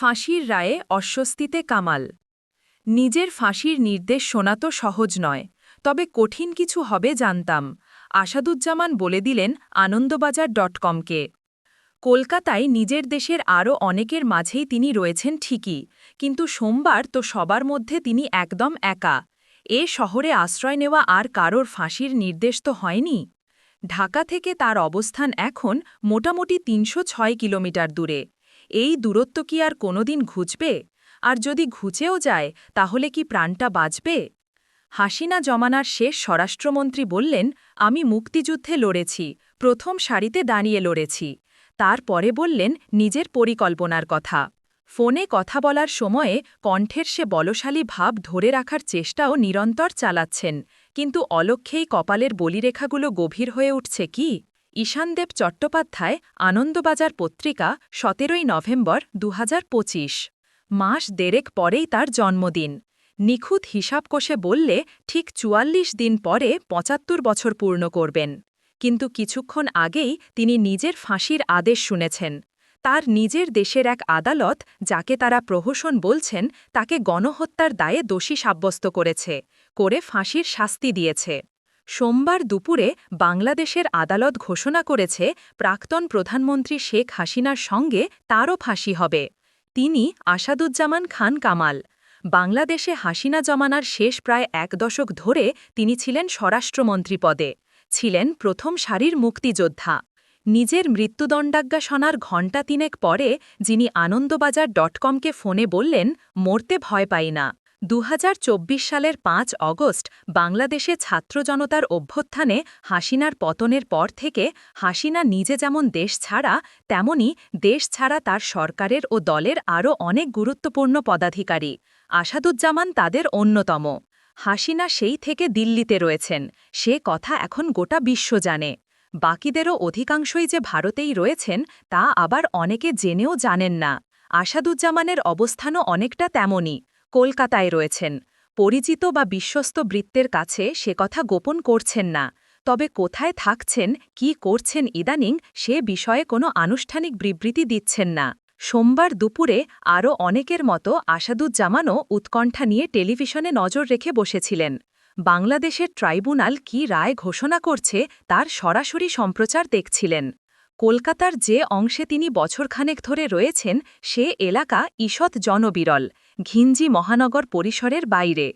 ফাঁসির রায়ে অস্বস্তিতে কামাল। নিজের ফাঁসির নির্দেশ শোনা তো সহজ নয়, তবে কঠিন কিছু হবে জানতাম, আসাদুজ্জামান বলে দিলেন আনন্দবাজার ডট কমকে। কলকাতায় নিজের দেশের আরও অনেকের মাঝেই তিনি রয়েছেন ঠিকই, কিন্তু সোমবার তো সবার মধ্যে তিনি একদম একা। এ শহরে আশ্রয় নেওয়া আর কারোর ফাঁসির নির্দেশ তো হয়নি। ঢাকা থেকে তার অবস্থান এখন মোটামুটি তিনশো ছয় কিলোমিটার দূরে। এই দূরত্ব কি আর কোনোদিন ঘুচবে? আর যদি ঘুচেও যায়, তাহলে কি প্রাণটা বাঁচবে? হাসিনা জমানার শেষ স্বরাষ্ট্রমন্ত্রী বললেন, আমি মুক্তিযুদ্ধে লড়েছি, প্রথম সারিতে দাঁড়িয়ে লড়েছি। তারপরে বললেন, নিজের পরিকল্পনার কথা। ফোনে কথা বলার সময়ে কণ্ঠের সে বলশালী ভাব ধরে রাখার চেষ্টাও নিরন্তর চালাচ্ছেন, কিন্তু অলক্ষেই কপালের বলিরেখাগুলো গভীর হয়ে উঠছে কি? ঈশানদেব চট্টোপাধ্যায় আনন্দবাজার পত্রিকা, সতেরোই নভেম্বর দু হাজার পঁচিশ। মাস দেড়েক পরেই তার জন্মদিন। নিখুঁত হিসাব কষে বললে ঠিক চুয়াল্লিশ দিন পরে পঁচাত্তর বছর পূর্ণ করবেন। কিন্তু কিছুক্ষণ আগেই তিনি নিজের ফাঁসির আদেশ শুনেছেন। তার নিজের দেশের এক আদালত যাকে তারা প্রহসন বলছেন, তাকে গণহত্যার দায়ে দোষী সাব্যস্ত করেছে, করে ফাঁসির শাস্তি দিয়েছে। সোমবার দুপুরে বাংলাদেশের আদালত ঘোষণা করেছে, প্রাক্তন প্রধানমন্ত্রী শেখ হাসিনার সঙ্গে তারও ফাঁসি হবে। তিনি আসাদুজ্জামান খান কামাল। বাংলাদেশে হাসিনা জমানার শেষ প্রায় এক দশক ধরে তিনি ছিলেন স্বরাষ্ট্রমন্ত্রী পদে। ছিলেন প্রথম সারির মুক্তিযোদ্ধা। নিজের মৃত্যুদণ্ডাজ্ঞা শোনার ঘণ্টা তিনেক পরে যিনি আনন্দবাজার ডট কমকে ফোনে বললেন, মরতে ভয় পাই না। দু হাজার চব্বিশ সালের পাঁচ অগস্ট বাংলাদেশে ছাত্র জনতার অভ্যুত্থানে হাসিনার পতনের পর থেকে হাসিনা নিজে যেমন দেশ ছাড়া, তেমনি দেশ ছাড়া তার সরকারের ও দলের আরও অনেক গুরুত্বপূর্ণ পদাধিকারী। আসাদুজ্জামান তাদের অন্যতম। হাসিনা সেই থেকে দিল্লিতে রয়েছেন। সে কথা এখন গোটা বিশ্ব জানে। বাকিদেরও অধিকাংশই যে ভারতেই রয়েছেন, তা আবার অনেকে জেনেও জানেন না। আসাদুজ্জামানের অবস্থানও অনেকটা তেমনই। কলকাতায় রয়েছেন। পরিচিত বা বিশ্বস্ত বৃত্তের কাছে সে কথা গোপন করছেন না। তবে কোথায় থাকছেন, কি করছেন ইদানিং সে বিষয়ে কোনো আনুষ্ঠানিক বিবৃতি দিচ্ছেন না। সোমবার দুপুরে আরও অনেকের মতো আসাদুজ্জামানও উৎকণ্ঠা নিয়ে টেলিভিশনে নজর রেখে বসেছিলেন। বাংলাদেশের ট্রাইব্যুনাল কি রায় ঘোষণা করছে তার সরাসরি সম্প্রচার দেখছিলেন। কলকাতার যে অংশে তিনি বছরখানেক ধরে রয়েছেন, সে এলাকা ঈষৎ জনবিরল, ঘিঞ্জি মহানগর পরিসরের বাইরে।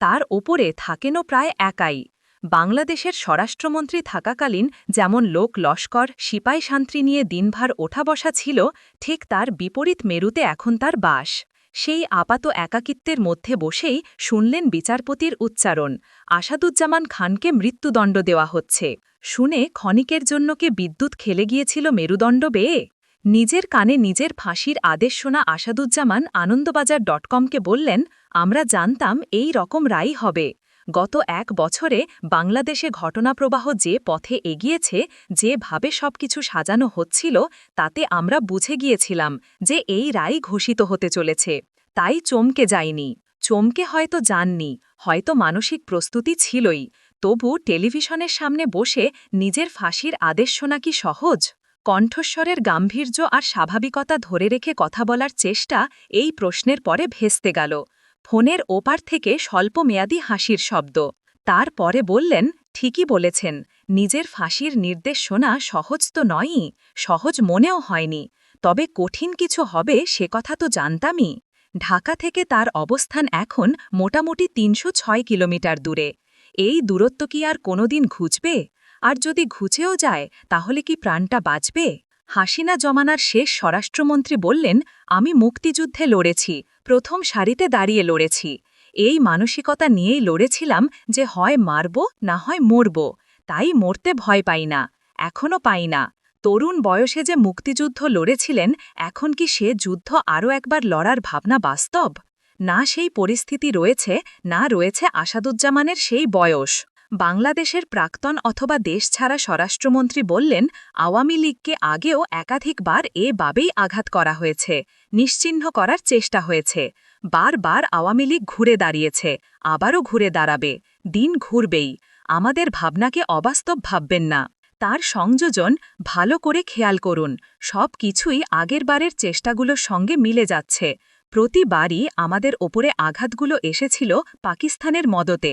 তার ওপরে থাকেনও প্রায় একাই। বাংলাদেশের স্বরাষ্ট্রমন্ত্রী থাকাকালীন যেমন লোক লস্কর, সিপাই শান্তি নিয়ে দিনভার ওঠা বসা ছিল, ঠিক তার বিপরীত মেরুতে এখন তার বাস। সেই আপাত একাকিত্বের মধ্যে বসেই শুনলেন বিচারপতির উচ্চারণ, আসাদুজ্জামান খানকে মৃত্যুদণ্ড দেওয়া হচ্ছে। শুনে ক্ষণিকের জন্য কে বিদ্যুৎ খেলে গিয়েছিল মেরুদণ্ড বেয়ে? নিজের কানে নিজের ফাঁসির আদেশ শোনা আসাদুজ্জামান আনন্দবাজার ডট কমকে বললেন, আমরা জানতাম এই রকম রাই হবে। গত এক বছরে বাংলাদেশে ঘটনাপ্রবাহ যে পথে এগিয়েছে, যেভাবে সবকিছু সাজানো হচ্ছিল, তাতে আমরা বুঝে গিয়েছিলাম যে এই রায় ঘোষিত হতে চলেছে। তাই চমকে যায়নি চমকে হয়তো যাননি, হয়তো মানসিক প্রস্তুতি ছিলই। তবু টেলিভিশনের সামনে বসে নিজের ফাঁসির আদেশ শোনা কি সহজ? কণ্ঠস্বরের গাম্ভীর্য আর স্বাভাবিকতা ধরে রেখে কথা বলার চেষ্টা এই প্রশ্নের পরে ভেস্তে গেল। ফোনের ওপার থেকে স্বল্পমেয়াদী হাসির শব্দ। তারপরে বললেন, ঠিকই বলেছেন, নিজের ফাঁসির নির্দেশ শোনা সহজ তো নয়ই, সহজ মনেও হয়নি। তবে কঠিন কিছু হবে সে কথা তো জানতামই। ঢাকা থেকে তার অবস্থান এখন মোটামুটি তিনশো ছয় কিলোমিটার দূরে। এই দূরত্ব কি আর কোনোদিন ঘুচবে? আর যদি ঘুচেও যায়, তাহলে কি প্রাণটা বাঁচবে? হাসিনা জমানার শেষ স্বরাষ্ট্রমন্ত্রী বললেন, আমি মুক্তিযুদ্ধে লড়েছি প্রথম সারিতে দাঁড়িয়ে লড়েছি। এই মানসিকতা নিয়েই লড়েছিলাম যে হয় মারব, না হয় মরব। তাই মরতে ভয় পাই না, এখনও পাই না। তরুণ বয়সে যে মুক্তিযুদ্ধ লড়েছিলেন, এখন কি সে যুদ্ধ আরও একবার লড়ার ভাবনা বাস্তব? না সেই পরিস্থিতি রয়েছে, না রয়েছে আসাদুজ্জামানের সেই বয়স। বাংলাদেশের প্রাক্তন অথবা দেশ ছাড়া স্বরাষ্ট্রমন্ত্রী বললেন, আওয়ামী লীগকে আগেও একাধিকবার এ বাবেই আঘাত করা হয়েছে, নিশ্চিহ্ন করার চেষ্টা হয়েছে। বারবার আওয়ামী লীগ ঘুরে দাঁড়িয়েছে, আবারও ঘুরে দাঁড়াবে, দিন ঘুরবেই। আমাদের ভাবনাকে অবাস্তব ভাববেন না। তার সংযোজন ভালো করে খেয়াল করুন, সব কিছুই আগেরবারের চেষ্টাগুলোর সঙ্গে মিলে যাচ্ছে। প্রতিবারই আমাদের ওপরে আঘাতগুলো এসেছিল পাকিস্তানের মদতে।